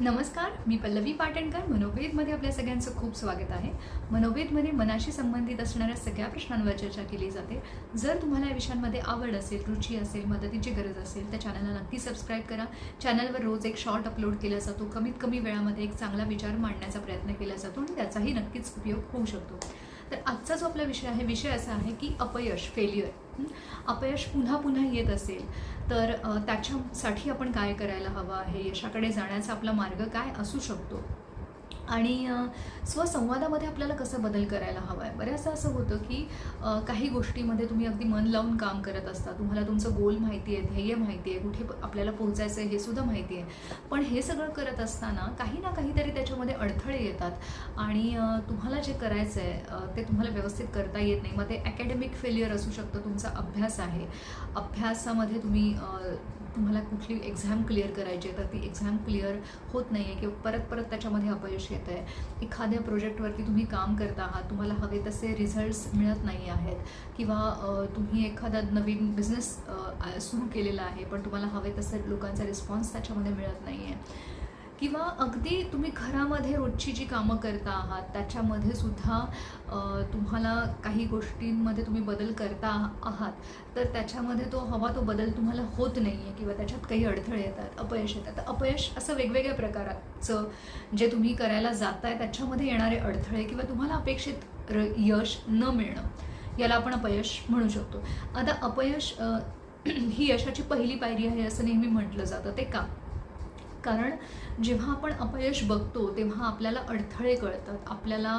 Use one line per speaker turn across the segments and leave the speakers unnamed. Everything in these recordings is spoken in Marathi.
नमस्कार मी पल्लवी पाटणकर. मनोवेदमध्ये आपल्या सगळ्यांचं खूप स्वागत आहे. मनोवेदमध्ये मनाशी संबंधित असणाऱ्या सगळ्या प्रश्नांवर चर्चा केली जाते. जर तुम्हाला या विषयांमध्ये आवड असेल रुची असेल मदतीची गरज असेल तर चॅनलला नक्की सबस्क्राईब करा. चॅनलवर रोज एक शॉर्ट अपलोड केला जातो. कमीत कमी वेळामध्ये एक चांगला विचार मांडण्याचा प्रयत्न केला जातो आणि त्याचाही नक्कीच उपयोग होऊ शकतो. तर आजचा जो आपला विषय आहे विषय असा आहे की अपयश फेल्युअर अपयश पुन्हा पुन्हा येत असेल तर त्याच्यासाठी आपण काय करायला हवं आहे? यशाकडे जाण्याचा आपला मार्ग काय असू शकतो? आणि स्वसंवादामध्ये आपल्याला कसं बदल करायला हवा आहे? बऱ्याचदा असं होतं की काही गोष्टीमध्ये तुम्ही अगदी मन लावून काम करत असता. तुम्हाला तुमचं गोल माहिती आहे ध्येय माहिती आहे कुठे प- आपल्याला पोहोचायचं आहे हे सुद्धा माहिती आहे. पण हे सगळं करत असताना काही ना काहीतरी त्याच्यामध्ये अडथळे येतात. आणि तुम्हाला जे करायचं आहे ते तुम्हाला व्यवस्थित करता येत नाही. मग ते अकॅडमिक फेल्युअर असू शकतं तुमचा अभ्यास आहे. अभ्यासामध्ये तुम्ही तुम्हाला कुठली एक्झाम क्लिअर करायची आहे तर ती एक्झाम क्लिअर होत नाही आहे किंवा परत परत त्याच्यामध्ये अपयश येत आहे एखाद्या प्रोजेक्टवरती तुम्ही काम करता आहात तुम्हाला हवे तसे रिझल्ट्स मिळत नाही आहेत किंवा तुम्ही एखादा नवीन बिझनेस सुरू केलेला आहे पण तुम्हाला हवे तसे लोकांचा रिस्पॉन्स त्याच्यामध्ये मिळत नाही आहे किंवा अगदी तुम्ही घरामध्ये रोजची जी कामं करता आहात त्याच्यामध्ये सुद्धा तुम्हाला काही गोष्टींमध्ये तुम्ही बदल करता आहात तर त्याच्यामध्ये तो हवा तो बदल तुम्हाला होत नाही आहे किंवा त्याच्यात काही अडथळे येतात अपयश येतात. तर अपयश असं वेगवेगळ्या प्रकाराचं जे तुम्ही करायला जाताय त्याच्यामध्ये येणारे अडथळे किंवा तुम्हाला अपेक्षित र यश न मिळणं याला आपण अपयश म्हणू शकतो. आता अपयश ही यशाची पहिली पायरी आहे असं नेहमी म्हटलं जातं ते का? कारण जेव्हा आपण अपयश बघतो तेव्हा आपल्याला अडथळे कळतात. आपल्याला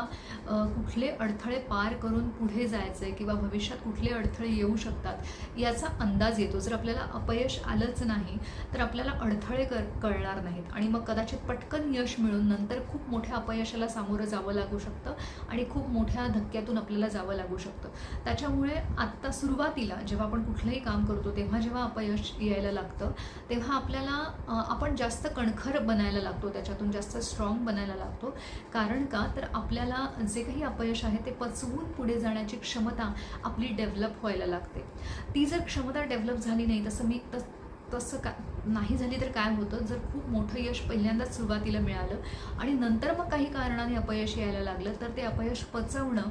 कुठले अडथळे पार करून पुढे जायचं आहे किंवा भविष्यात कुठले अडथळे येऊ शकतात याचा अंदाज येतो. जर आपल्याला अपयश आलंच नाही तर आपल्याला अडथळे कर कळणार नाहीत. आणि मग कदाचित पटकन यश मिळून नंतर खूप मोठ्या अपयशाला सामोरं जावं लागू शकतं आणि खूप मोठ्या धक्क्यातून आपल्याला जावं लागू शकतं. त्याच्यामुळे आत्ता सुरुवातीला जेव्हा आपण कुठलंही काम करतो तेव्हा जेव्हा अपयश यायला लागतं तेव्हा आपल्याला आपण जास्त कणखर बनायला लागतो त्याच्यातून जास्त स्ट्रॉंग बनायला लागतो. कारण का? तर आपल्याला जे काही अपयश आहे ते पचवून पुढे जाण्याची क्षमता आपली डेव्हलप व्हायला लागते. ती जर क्षमता डेव्हलप झाली नाही तसं मी तस तसं का नाही झाली तर काय होतं? जर खूप मोठं यश पहिल्यांदाच सुरुवातीला मिळालं आणि नंतर मग काही कारणाने अपयश यायला लागलं तर ते अपयश पचवणं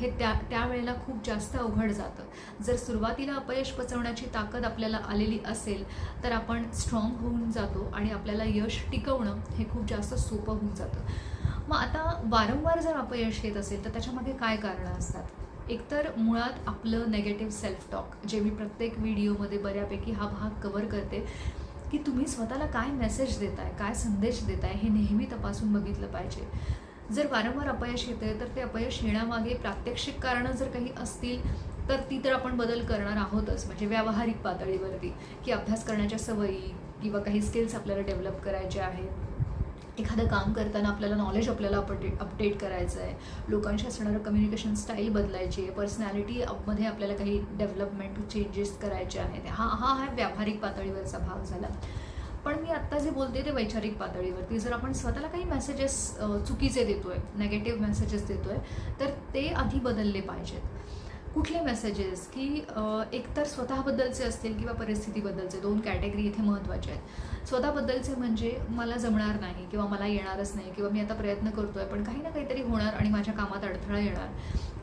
हे त्या त्यावेळेला खूप जास्त अवघड जातं. जर सुरुवातीला अपयश पचवण्याची ताकद आपल्याला आलेली असेल तर आपण स्ट्रॉंग होऊन जातो आणि आपल्याला यश टिकवणं हे खूप जास्त सोपं होऊन जातं. मग आता वारंवार जर अपयश येत असेल तर त्याच्यामागे काय कारणं असतात? एकतर मुळात आपलं नेगेटिव्ह सेल्फ टॉक जे मी प्रत्येक व्हिडिओमध्ये बऱ्यापैकी हा भाग कवर करते की तुम्ही स्वतःला काय मेसेज देताय काय संदेश देताय हे नेहमी तपासून बघितलं पाहिजे. जर वारंवार अपयश येते तर ते अपयश येण्यामागे प्रात्यक्षिक कारणं जर काही असतील तर ती तर आपण बदल करणार आहोतच. म्हणजे व्यावहारिक पातळीवरती की अभ्यास करण्याच्या सवयी किंवा काही स्किल्स आपल्याला डेव्हलप करायचे आहेत. एखादं काम करताना आपल्याला नॉलेज आपल्याला अपडेट अपडेट करायचं आहे लोकांशी असणारं कम्युनिकेशन स्टाईल बदलायची आहे. पर्सनॅलिटीमध्ये आपल्याला काही डेव्हलपमेंट चेंजेस करायचे आहेत. हा हा हा व्यावहारिक पातळीवरचा भाग झाला. पण मी आत्ता जे बोलते ते वैचारिक पातळीवरती. जर आपण स्वतःला काही मेसेजेस चुकीचे देतोय नेगेटिव्ह मेसेजेस देतोय तर ते आधी बदलले पाहिजेत. कुठले मेसेजेस की एकतर स्वतःबद्दलचे असतील किंवा परिस्थितीबद्दलचे दोन कॅटेगरी इथे महत्त्वाचे आहेत. स्वतःबद्दलचे म्हणजे मला जमणार नाही किंवा मला येणारच नाही किंवा मी आता प्रयत्न करतोय पण काही ना काहीतरी होणार आणि माझ्या कामात अडथळा येणार.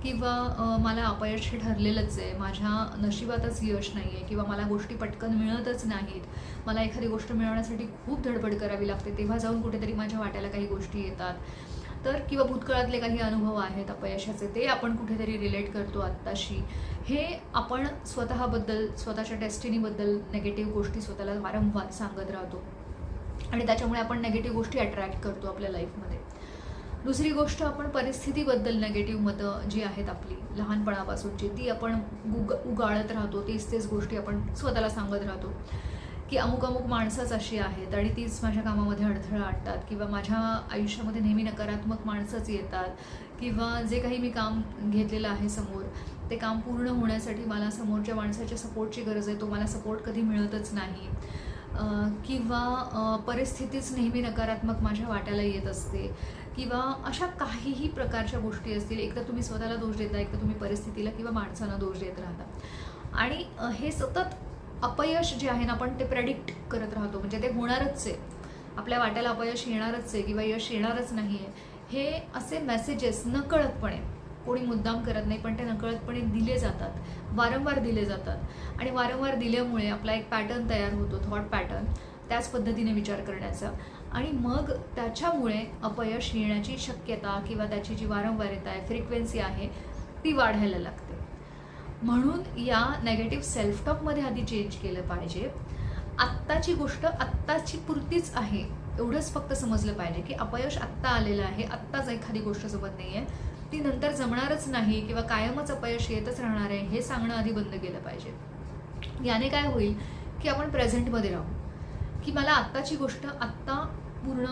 किंवा मला अपयश हे ठरलेलंच आहे. माझ्या नशिबातच यश नाही आहे किंवा मला गोष्टी पटकन मिळतच नाहीत. मला एखादी गोष्ट मिळवण्यासाठी खूप धडपड करावी लागते. तेव्हा जाऊन कुठेतरी माझ्या वाट्याला काही गोष्टी येतात. तर किंवा भूतकाळातले काही अनुभव आहेत अपयशाचे ते आपण कुठेतरी रिलेट करतो आत्ताशी. हे आपण स्वतःबद्दल स्वतःच्या डेस्टिनीबद्दल नेगेटिव्ह गोष्टी स्वतःला वारंवार सांगत राहतो. आणि त्याच्यामुळे आपण नेगेटिव्ह गोष्टी अट्रॅक्ट करतो आपल्या लाईफमध्ये दुसरी गोष्ट आपण परिस्थितीबद्दल नेगेटिव्ह मतं जी आहेत आपली लहानपणापासूनची ती आपण गुग उगाळत राहतो. तीच तेच गोष्टी आपण स्वतःला सांगत राहतो. की अमुक अमुक माणसंच अशी आहेत आणि तीच माझ्या कामामध्ये अडथळा आणतात किंवा माझ्या आयुष्यामध्ये नेहमी नकारात्मक माणसंच येतात किंवा जे काही मी काम घेतलेलं आहे समोर ते काम पूर्ण होण्यासाठी मला समोरच्या माणसाच्या सपोर्टची गरज आहे तो मला सपोर्ट कधी मिळतच नाही. किंवा परिस्थितीच नेहमी नकारात्मक माझ्या वाट्याला येत असते किंवा अशा काहीही प्रकारच्या गोष्टी असतील एक तर तुम्ही स्वतःला दोष देता एक तर तुम्ही परिस्थितीला किंवा माणसांना दोष देत राहता. आणि हे सतत अपयश जे आहे ना आपण ते प्रेडिक्ट करत राहतो. म्हणजे ते होणारच आहे. आपल्या वाट्याला अपयश येणारच आहे किंवा यश येणारच नाही आहे हे असे मेसेजेस नकळतपणे कोणी मुद्दाम करत नाही पण ते नकळतपणे दिले जातात. वारंवार दिले जातात. आणि वारंवार दिल्यामुळे आपला एक पॅटर्न तयार होतो थॉट पॅटर्न त्याच पद्धतीने विचार करण्याचा. आणि मग त्याच्यामुळे अपयश येण्याची शक्यता किंवा त्याची जी वारंवारता आहे फ्रिक्वेन्सी आहे ती वाढायला लागते. म्हणून या नेगेटिव्ह सेल्फ टॉकमध्ये आधी चेंज केलं पाहिजे. आत्ताची गोष्ट आत्ताची पुरतीच आहे एवढंच फक्त समजलं पाहिजे की अपयश आत्ता आलेलं आहे आत्ताच एखादी गोष्ट जमत नाही आहे ती नंतर जमणारच नाही किंवा कायमच अपयश येतच राहणार आहे हे सांगणं आधी बंद केलं पाहिजे. याने काय होईल की आपण प्रेझेंटमध्ये राहू. की मला आत्ताची गोष्ट आत्ता पूर्ण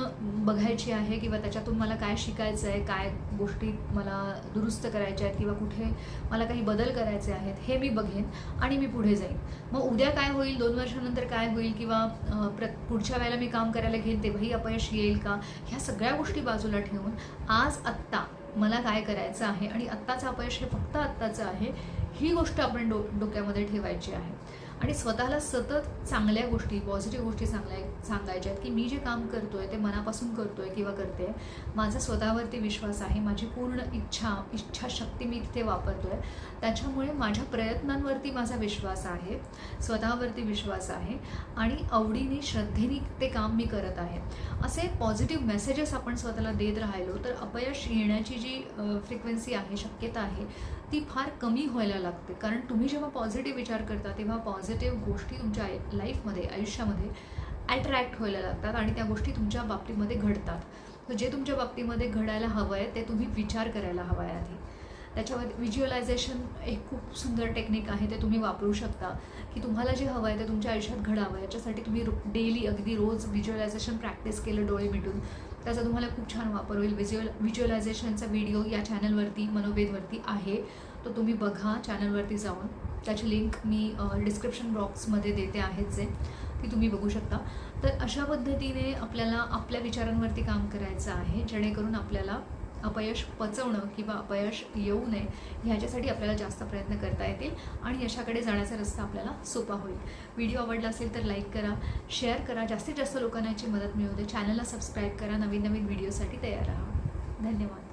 बघायची आहे किंवा त्याच्यातून मला काय शिकायचं आहे काय गोष्टी मला दुरुस्त करायच्या आहेत किंवा कुठे मला काही बदल करायचे आहेत हे मी बघेन आणि मी पुढे जाईन. मग उद्या काय होईल? दोन वर्षानंतर काय होईल? किंवा प्र पुढच्या वेळेला मी काम करायला घेईन तेव्हाही अपयश येईल का? ह्या सगळ्या गोष्टी बाजूला ठेवून आज आत्ता मला काय करायचं आहे आणि आत्ताचं अपयश हे फक्त आत्ताचं आहे ही गोष्ट आपण डो डोक्यामध्ये ठेवायची आहे. आणि स्वतःला सतत चांगल्या गोष्टी पॉझिटिव्ह गोष्टी सांगल्या सांगायच्या आहेत की मी जे काम करतोय ते मनापासून करतोय किंवा करते. माझा स्वतःवरती विश्वास आहे माझी पूर्ण इच्छा इच्छाशक्ती मी तिथे वापरतोय. त्याच्यामुळे माझ्या प्रयत्नांवरती माझा विश्वास आहे स्वतःवरती विश्वास आहे आणि आवडीने श्रद्धेने ते काम मी करत आहे. असे पॉझिटिव्ह मेसेजेस आपण स्वतःला देत राहिलो तर अपयश येण्याची जी फ्रिक्वेन्सी आहे शक्यता आहे ती फार कमी व्हायला लागते. कारण तुम्ही जेव्हा पॉझिटिव्ह विचार करता तेव्हा पॉझिटिव्ह गोष्टी तुमच्या आय- लाईफमध्ये आयुष्यामध्ये अट्रॅक्ट व्हायला लागतात आणि त्या गोष्टी तुमच्या बाबतीमध्ये घडतात. तर जे तुमच्या बाबतीमध्ये घडायला हवं आहे ते तुम्ही विचार करायला हवं आहे आधी. त्याच्यावर व्हिज्युअलायझेशन एक खूप सुंदर टेक्निक आहे ते तुम्ही वापरू शकता. की तुम्हाला जे हवं आहे ते तुमच्या आयुष्यात घडावं. याच्यासाठी तुम्ही डेली अगदी रोज व्हिज्युअलायझेशन प्रॅक्टिस केलं डोळे मिटून. त्याचा तुम्हाला खूप छान वापर होईल. व्हिज्युअल व्हिज्युअलायझेशनचा व्हिडिओ या चॅनलवरती मनोवेदवरती आहे. तो तुम्ही बघा चॅनलवरती जाऊन. त्याची लिंक मी डिस्क्रिप्शन बॉक्समध्ये देते आहेच जे. ती तुम्ही बघू शकता. तर अशा पद्धतीने आपल्याला आपल्या विचारांवरती काम करायचं आहे. जेणेकरून आपल्याला अपयश पचवणं किंवा अपयश येऊ नये ह्याच्यासाठी आपल्याला जास्त प्रयत्न करता येतील आणि यशाकडे जाण्याचा रस्ता आपल्याला सोपा होईल. व्हिडिओ आवडला असेल तर लाईक करा शेअर करा. जास्तीत जास्त लोकांना याची मदत मिळू दे. चॅनलला सबस्क्राईब करा. नवीन नवीन व्हिडिओसाठी तयार राहा. धन्यवाद.